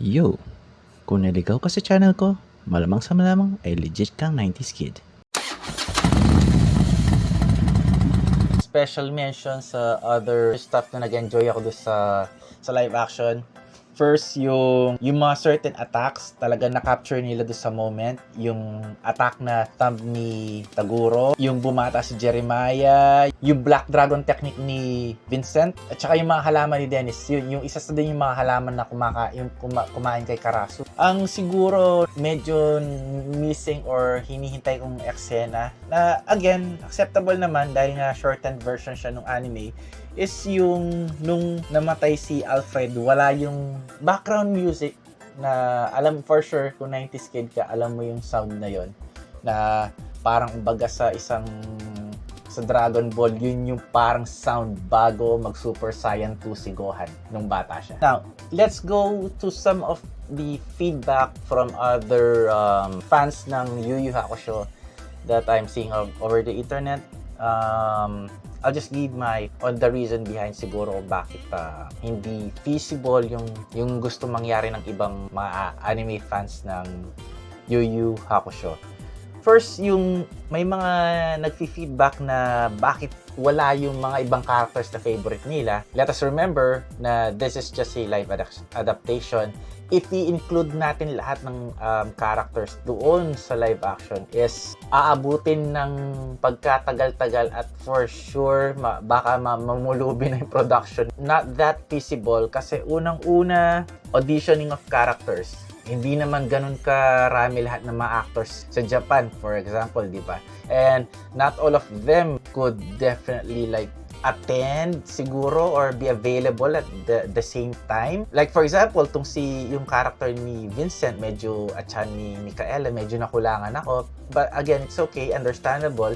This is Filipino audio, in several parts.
Yo! Kung naligaw ka sa channel ko, malamang sa malamang ay legit kang 90s kid. special mention sa other stuff na nag-enjoy ako doon sa sa live action. First, yung, yung mga certain attacks, talaga na-capture nila doon sa moment. Yung attack na thumb ni Taguro, yung bumata si Jeremiah, yung Black Dragon technique ni Vincent, at saka yung mga halaman ni Dennis. Yun, yung isa sa din yung mga halaman na kumaka, yung kuma, kumain kay Karasu. Ang siguro medyo missing or hinihintay kong eksena na again, acceptable naman dahil nga shortened version siya nung anime is yung nung namatay si Alfred, wala yung background music na alam for sure kung 90s kid ka, alam mo yung sound na yon na parang baga sa isang sa Dragon Ball, yun yung parang sound bago mag Super Saiyan 2 si Gohan nung bata siya. Now, let's go to some of the feedback from other um, fans ng Yu Yu Hakusho that I'm seeing over the internet. Um, I'll just give my on the reason behind siguro bakit uh, hindi feasible yung yung gusto mangyari ng ibang mga anime fans ng Yu Yu Hakusho. First, yung may mga nagfi-feedback na bakit wala yung mga ibang characters na favorite nila. Let us remember na this is just a live adapt- adaptation. If i-include natin lahat ng um, characters doon sa live action is aabutin ng pagkatagal-tagal at for sure ma- baka ma- mamulubi na yung production. Not that feasible kasi unang-una auditioning of characters hindi naman ganun karami lahat ng mga actors sa Japan, for example, di ba? And not all of them could definitely like attend siguro or be available at the, the same time. Like for example, tong si yung character ni Vincent, medyo atyan ni Micaela, medyo nakulangan ako. But again, it's okay, understandable.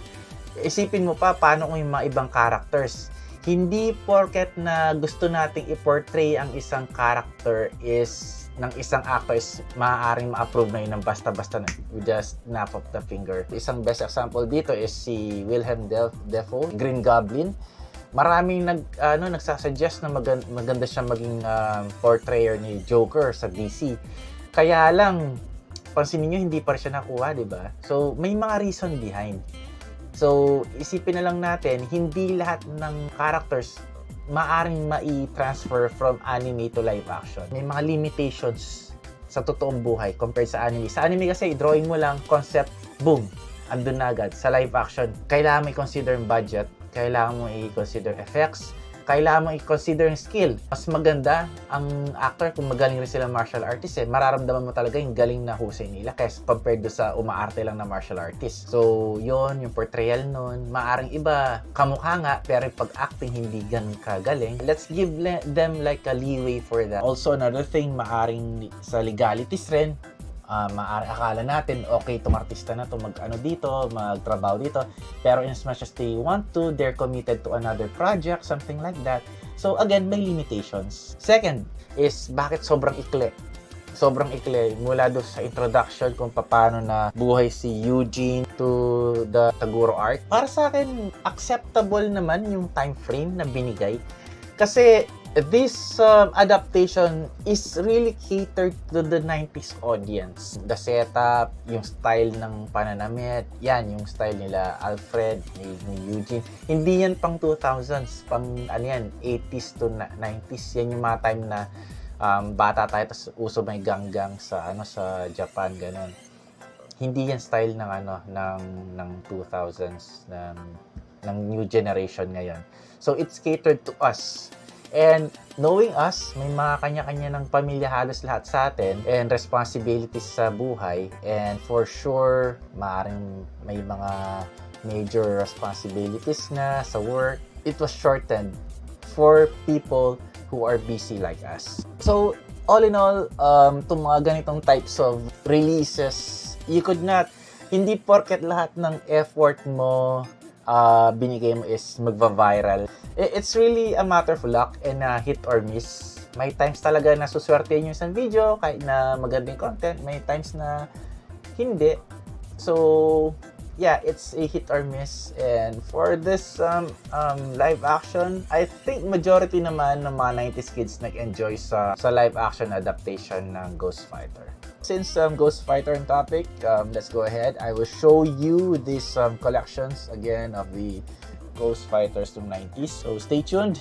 Isipin mo pa paano kung yung mga ibang characters hindi porket na gusto nating i-portray ang isang character is ng isang actor is maaaring ma-approve na yun ng basta-basta na just snap of the finger. Isang best example dito is si Wilhelm Del- Defoe, Green Goblin. Maraming nag ano nagsasuggest na magan- maganda siya maging um, portrayer ni Joker sa DC. Kaya lang pansinin niyo hindi pa siya nakuha, 'di ba? So may mga reason behind. So, isipin na lang natin, hindi lahat ng characters maaring mai-transfer from anime to live action. May mga limitations sa totoong buhay compared sa anime. Sa anime kasi, drawing mo lang, concept, boom, andun na agad. Sa live action, kailangan mo i-consider yung budget, kailangan mo i-consider effects, kailangan mo i-consider yung skill. Mas maganda ang actor kung magaling rin sila martial artist eh. Mararamdaman mo talaga yung galing na husay nila kaysa compared do sa umaarte lang na martial artist. So, yon yung portrayal nun. Maaring iba, kamukha nga, pero pag acting hindi ganun kagaling. Let's give le- them like a leeway for that. Also, another thing, maaring sa legalities rin, uh, maaari akala natin, okay, itong artista na to mag-ano dito, magtrabaho dito. Pero in as much as they want to, they're committed to another project, something like that. So again, may limitations. Second is, bakit sobrang ikli? Sobrang ikli mula do sa introduction kung paano na buhay si Eugene to the Taguro arc. Para sa akin, acceptable naman yung time frame na binigay. Kasi this um, adaptation is really catered to the 90s audience. The setup, yung style ng pananamit, yan, yung style nila Alfred, ni, ni Eugene. Hindi yan pang 2000s, pang ano yan, 80s to na- 90s. Yan yung mga time na um, bata tayo, tapos uso may ganggang sa ano sa Japan, ganun. Hindi yan style ng ano ng ng 2000s ng ng new generation ngayon. So it's catered to us. And knowing us, may mga kanya-kanya ng pamilya halos lahat sa atin and responsibilities sa buhay. And for sure, maaaring may mga major responsibilities na sa work. It was shortened for people who are busy like us. So, all in all, um, itong mga ganitong types of releases, you could not, hindi porket lahat ng effort mo uh, binigay mo is magva-viral. It's really a matter of luck and uh, hit or miss. May times talaga na suswerte yung isang video kahit na magandang content. May times na hindi. So, yeah, it's a hit or miss. And for this um, um, live action, I think majority naman ng mga 90s kids nag-enjoy sa, sa live action adaptation ng Ghost Fighter. Since um, Ghost Fighter on topic, um, let's go ahead. I will show you these um, collections again of the Ghost Fighters from 90s. So stay tuned.